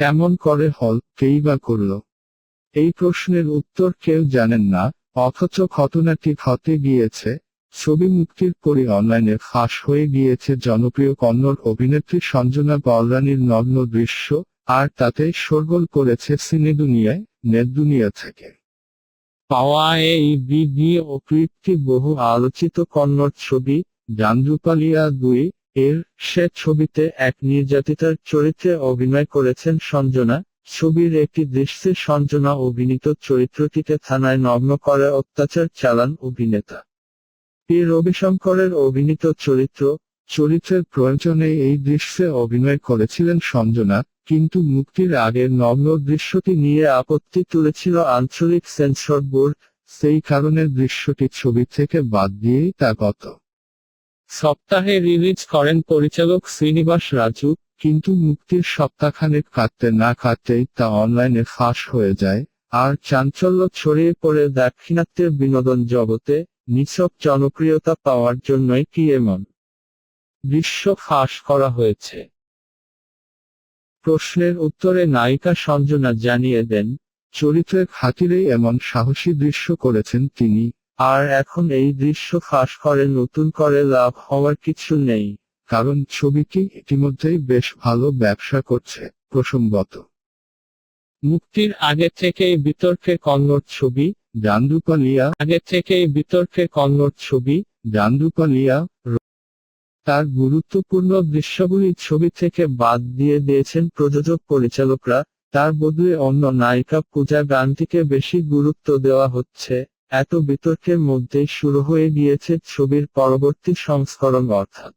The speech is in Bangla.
কেমন করে হল, কেই বা করল? এই প্রশ্নের উত্তর কেউ জানেন না, অথচ ঘটনাটি ঘটে গিয়েছে। ছবি মুক্তির পরই অনলাইনে ফাঁস হয়ে গিয়েছে জনপ্রিয় কন্নড় অভিনেত্রী সঞ্জনা বলরানির নগ্ন দৃশ্য, আর তাতে শোরগোল করেছে সিনে দুনিয়ায় নেট দুনিয়া থেকে। পাওয়া এই ভিডিও ও ক্লিপটি বহু আলোচিত কন্নড় ছবি জানরূপালিয়া দুই এর সে ছবিতে এক নির্যাতিতার চরিত্রে অভিনয় করেছেন সঞ্জনা। ছবির একটি দৃশ্যে সঞ্জনা অভিনীত চরিত্রটিকে থানায় নগ্ন করে অত্যাচার চালান অভিনেতা। পি. রবিশঙ্করের অভিনীত চরিত্র, চরিত্রের প্রয়োজনে এই দৃশ্যে অভিনয় করেছিলেন সঞ্জনা, কিন্তু মুক্তির আগের নগ্ন দৃশ্যটি নিয়ে আপত্তি তুলেছিল আঞ্চলিক সেন্সর বোর্ড, সেই কারণে দৃশ্যটি ছবি থেকে বাদ দিয়েই তা গত সপ্তাহে রিলিজ করেন পরিচালক শ্রীনিবাস রাজু, কিন্তু মুক্তির সপ্তাহখানেক কাটতে না কাটতেই তা অনলাইনে ফাঁস হয়ে যায়। আর চাঞ্চল্য ছড়িয়ে পড়ে দাক্ষিণাত্যের বিনোদন জগতে, নিছক জনপ্রিয়তা পাওয়ার জন্যই কি এমন? দৃশ্য ফাঁস করা হয়েছে। প্রশ্নের উত্তরে নায়িকা সঞ্জনা জানিয়ে দেন, চরিত্রের খাতিরেই এমন সাহসী দৃশ্য করেছেন তিনি। আর এখন এই দৃশ্য ফাঁস করে, নতুন করে লাভ হওয়ার কিছু নেই, কারণ ছবিটি ইতিমধ্যেই বেশ ভালো ব্যবসা করছে, প্রসঙ্গত। মুক্তির আগে থেকেই বিতর্কে কন্নড় ছবি জান্দুপালিয়া আগে থেকেই বিতর্কে কন্নড় ছবি জান্দুপালিয়া তার গুরুত্বপূর্ণ দৃশ্যগুলি ছবি থেকে বাদ দিয়ে দিয়েছেন প্রযোজক পরিচালকরা। তার বদলে অন্য নায়িকা পূজা গানটিকে বেশি গুরুত্ব দেওয়া হচ্ছে। এত বিতর্কের মধ্যেই শুরু হয়ে গিয়েছে ছবির পরবর্তী সংস্করণ অর্থাৎ